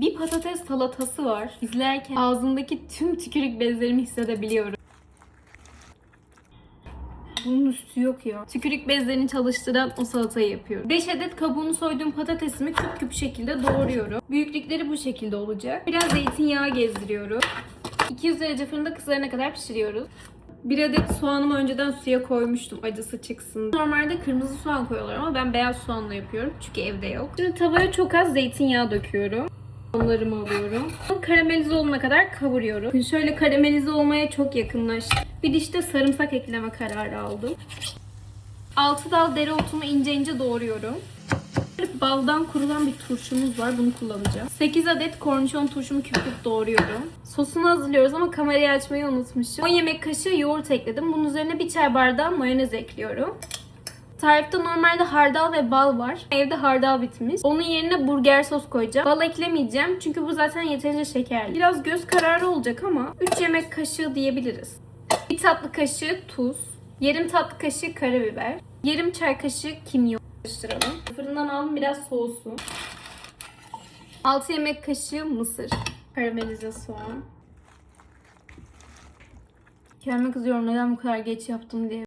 Bir patates salatası var. İzlerken ağzımdaki tüm tükürük bezlerimi hissedebiliyorum. Bunun üstü yok ya. Tükürük bezlerini çalıştıran o salatayı yapıyorum. 5 adet kabuğunu soyduğum patatesimi küp küp şekilde doğruyorum. Büyüklükleri bu şekilde olacak. Biraz zeytinyağı gezdiriyorum. 200 derece fırında kızarana kadar pişiriyoruz. Bir adet soğanımı önceden suya koymuştum acısı çıksın. Normalde kırmızı soğan koyuyorlar ama ben beyaz soğanla yapıyorum çünkü evde yok. Şimdi tavaya çok az zeytinyağı döküyorum. Onlarımı alıyorum. Karamelize olana kadar kavuruyorum. Şöyle karamelize olmaya çok yakınlaştı. Bir dişte sarımsak ekleme kararı aldım. 6 dal dereotumu ince ince doğruyorum. Baldan kurulan bir turşumuz var. Bunu kullanacağım. 8 adet kornişon turşumu küp küp doğruyorum. Sosunu hazırlıyoruz ama kamerayı açmayı unutmuşum. 10 yemek kaşığı yoğurt ekledim. Bunun üzerine bir çay bardağı mayonez ekliyorum. Tarifte normalde hardal ve bal var. Evde hardal bitmiş. Onun yerine burger sos koyacağım. Bal eklemeyeceğim çünkü bu zaten yeterince şekerli. Biraz göz kararı olacak ama 3 yemek kaşığı diyebiliriz. Bir tatlı kaşığı tuz. Yarım tatlı kaşığı karabiber. Yarım çay kaşığı kimyon. Karıştıralım. Fırından aldım biraz soğusun. 6 yemek kaşığı mısır. Karamelize soğan. Kendime kızıyorum neden bu kadar geç yaptım diye.